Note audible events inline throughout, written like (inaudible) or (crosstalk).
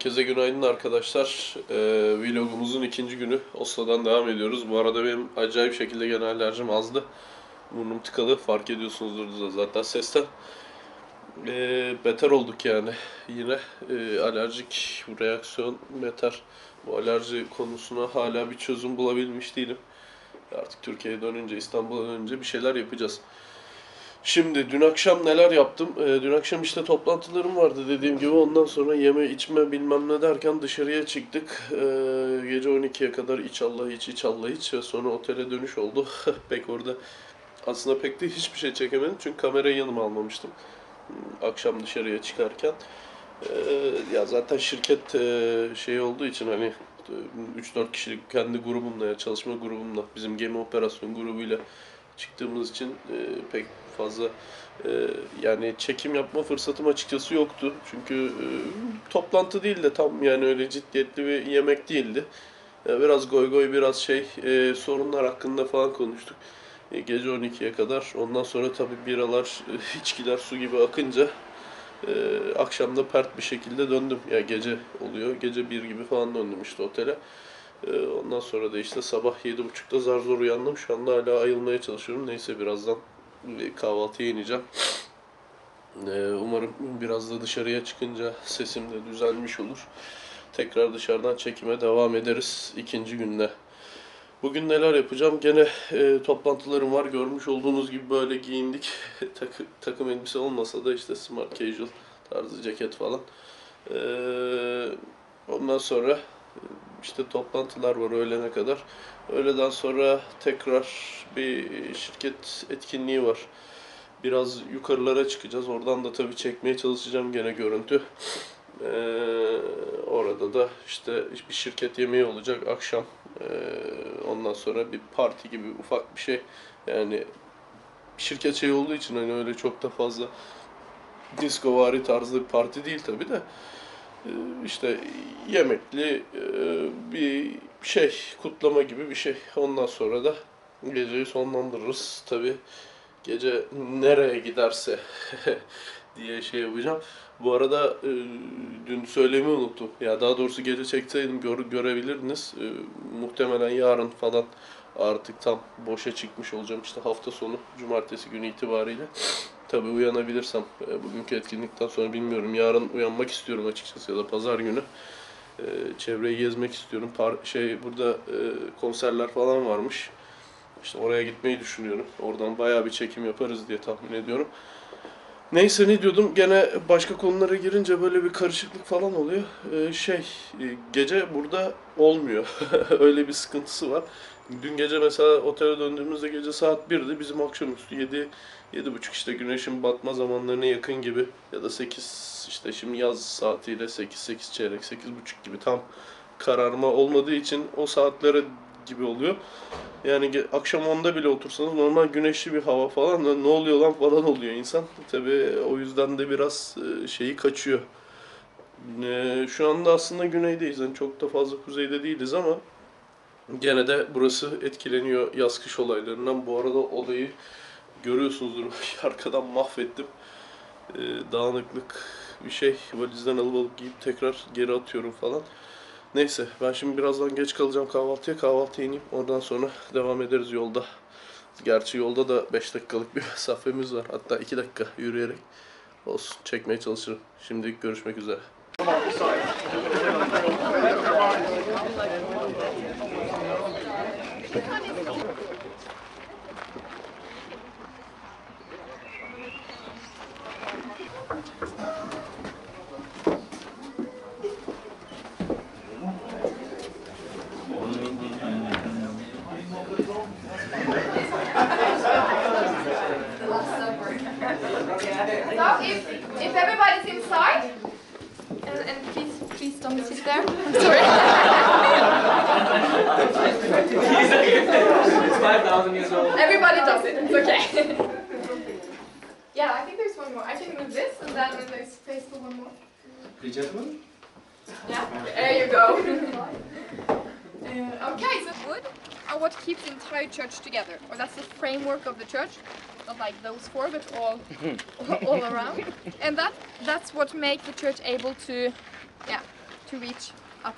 Herkese günaydın arkadaşlar. Ee, vlogumuzun ikinci günü Oslo'dan devam ediyoruz. Bu arada benim acayip şekilde gene alerjim azdı. Burnum tıkalı fark ediyorsunuzdur da zaten sesten. Ee, beter olduk yani yine. Ee, alerjik reaksiyon beter. Bu alerji konusuna hala bir çözüm bulabilmiş değilim. Artık Türkiye'ye dönünce, İstanbul'a dönünce bir şeyler yapacağız. Şimdi dün akşam neler yaptım? Ee, dün akşam işte toplantılarım vardı dediğim gibi. Ondan sonra yeme içme bilmem ne derken dışarıya çıktık. Ee, gece 12'ye kadar iç Allah iç iç Allah iç sonra otele dönüş oldu. (laughs) pek orada aslında pek de hiçbir şey çekemedim çünkü kamerayı yanıma almamıştım. Hmm, Akşam dışarıya çıkarken. Ee, ya zaten şirket e, şey olduğu için hani e, 3-4 kişilik kendi grubumla ya çalışma grubumla bizim gemi operasyon grubuyla çıktığımız için e, pek fazla e, yani çekim yapma fırsatım açıkçası yoktu. Çünkü e, toplantı değil de tam yani öyle ciddiyetli bir yemek değildi. Ya biraz goy goy biraz şey e, sorunlar hakkında falan konuştuk. E, gece 12'ye kadar. Ondan sonra tabii biralar, e, içkiler su gibi akınca e, akşamda pert bir şekilde döndüm. Ya gece oluyor. Gece bir gibi falan döndüm işte otele. Ee, Ondan sonra da işte sabah 7.30'da zar zor uyandım. Şu anda hala ayılmaya çalışıyorum. Neyse birazdan bir kahvaltıya ineceğim. Ee, Umarım biraz da dışarıya çıkınca sesim de düzelmiş olur. Tekrar dışarıdan çekime devam ederiz ikinci günde. Bugün neler yapacağım? Gene e, toplantılarım var. Görmüş olduğunuz gibi böyle giyindik. (laughs) Takı, takım elbise olmasa da işte smart casual tarzı ceket falan. Ee, ondan sonra işte toplantılar var öğlene kadar. Öğleden sonra tekrar bir şirket etkinliği var. Biraz yukarılara çıkacağız. Oradan da tabii çekmeye çalışacağım gene görüntü. Ee, orada da işte bir şirket yemeği olacak akşam. Ee, ondan sonra bir parti gibi ufak bir şey. Yani şirket şey olduğu için hani öyle çok da fazla disco tarzı bir parti değil tabii de. Ee, işte yemekli e, bir şey, kutlama gibi bir şey. Ondan sonra da geceyi sonlandırırız. Tabi gece nereye giderse (laughs) diye şey yapacağım. Bu arada e, dün söylemeyi unuttum. Ya daha doğrusu gece çekseydim gör, görebilirdiniz. E, muhtemelen yarın falan artık tam boşa çıkmış olacağım. İşte hafta sonu cumartesi günü itibariyle. Tabii uyanabilirsem e, bugünkü etkinlikten sonra bilmiyorum. Yarın uyanmak istiyorum açıkçası ya da pazar günü. E, çevreyi gezmek istiyorum. Par şey burada e, konserler falan varmış. İşte oraya gitmeyi düşünüyorum. Oradan bayağı bir çekim yaparız diye tahmin ediyorum. Neyse ne diyordum gene başka konulara girince böyle bir karışıklık falan oluyor. Ee, şey e, gece burada olmuyor. (laughs) Öyle bir sıkıntısı var. Dün gece mesela otele döndüğümüzde gece saat 1'di. Bizim akşamüstü 7 7.30 işte güneşin batma zamanlarına yakın gibi ya da 8 işte şimdi yaz saatiyle 8 8 çeyrek 8.30 gibi tam kararma olmadığı için o saatlere gibi oluyor. Yani akşam 10'da bile otursanız normal güneşli bir hava falan ne oluyor lan falan oluyor insan. Tabii o yüzden de biraz e, şeyi kaçıyor. E, Şu anda aslında güneydeyiz. Yani çok da fazla kuzeyde değiliz ama gene de burası etkileniyor yaz kış olaylarından. Bu arada olayı görüyorsunuzdur. (laughs) Arkadan mahvettim. E, Dağınıklık bir şey. Valizden alıp alıp giyip tekrar geri atıyorum falan. Neyse ben şimdi birazdan geç kalacağım kahvaltıya. Kahvaltıya ineyim. Oradan sonra devam ederiz yolda. Gerçi yolda da 5 dakikalık bir (laughs) mesafemiz var. Hatta 2 dakika yürüyerek olsun çekmeye çalışırım. Şimdilik görüşmek üzere. So if, if everybody's inside, and, and please, please don't sit there. I'm sorry. It's 5,000 years old. Everybody does it. It's okay. yeah, I think there's one more. I can move this, and then there's space for one more. Please, gentlemen. Yeah, there you go. (laughs) uh, okay, so wood are what keeps the entire church together, or that's the framework of the church. Not like those four, but all, (laughs) all around. And that that's what makes the church able to, yeah, to reach up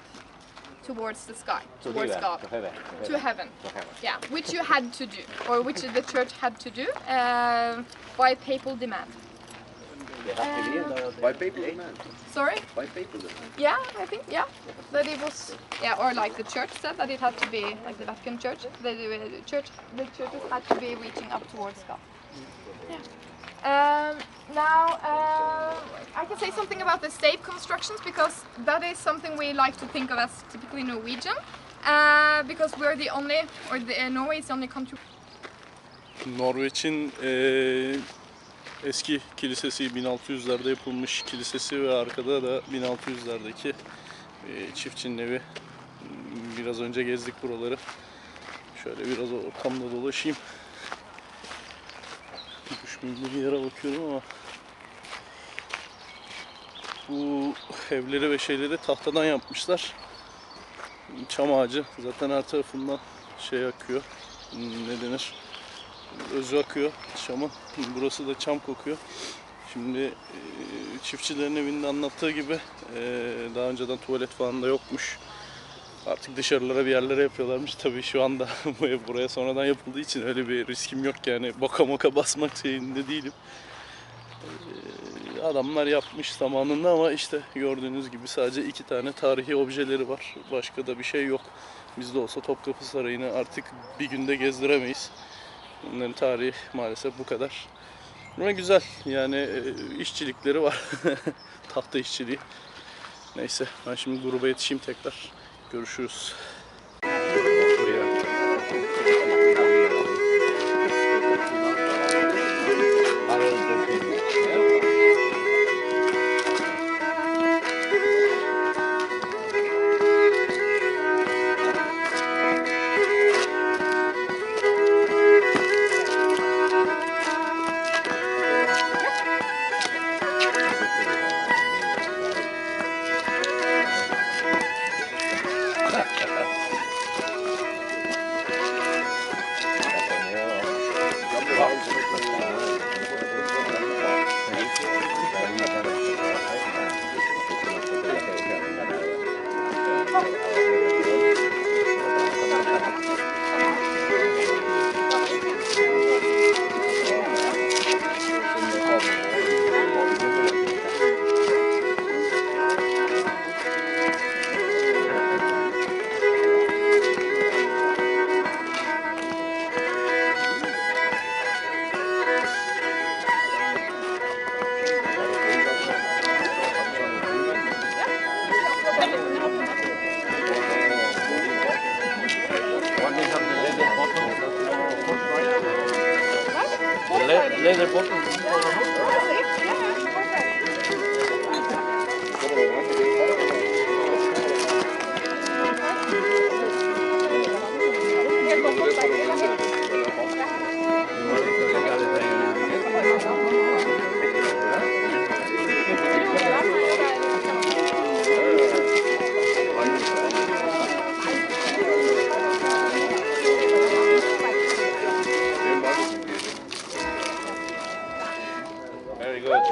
towards the sky, To towards God, to heaven, to heaven. to heaven. Yeah, which you had to do, or which the church had to do uh, by papal demand. They have to be in the- By people demand. Sorry? By people demand. Yeah, I think yeah. That it was yeah, or like the church said that it had to be like the Vatican Church. The, the church, the churches had to be reaching up towards God. Yeah. Um, now uh, I can say something about the state constructions because that is something we like to think of as typically Norwegian. Uh, because we're the only, or the, uh, Norway is the only country Norwegian eee, eski kilisesi 1600'lerde yapılmış kilisesi ve arkada da 1600'lerdeki eee, çiftçinin evi. Biraz önce gezdik buraları. Şöyle biraz ortamda dolaşayım. Düşmeyeyim bir yere bakıyorum ama bu evleri ve şeyleri tahtadan yapmışlar. Çam ağacı zaten her tarafından şey akıyor. Ne denir? Özü akıyor çamın. (laughs) Burası da çam kokuyor. Şimdi e, çiftçilerin evinde anlattığı gibi e, daha önceden tuvalet falan da yokmuş. Artık dışarılara bir yerlere yapıyorlarmış. Tabii şu anda (laughs) bu ev buraya sonradan yapıldığı için öyle bir riskim yok yani. Boka moka basmak şeyinde değilim. E, adamlar yapmış zamanında ama işte gördüğünüz gibi sadece iki tane tarihi objeleri var. Başka da bir şey yok. Bizde olsa Topkapı Sarayı'nı artık bir günde gezdiremeyiz. Bunların tarihi maalesef bu kadar. Ama güzel yani e, işçilikleri var. (laughs) Tahta işçiliği. Neyse ben şimdi gruba yetişeyim tekrar. Görüşürüz. Leather bottle.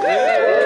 Uhul!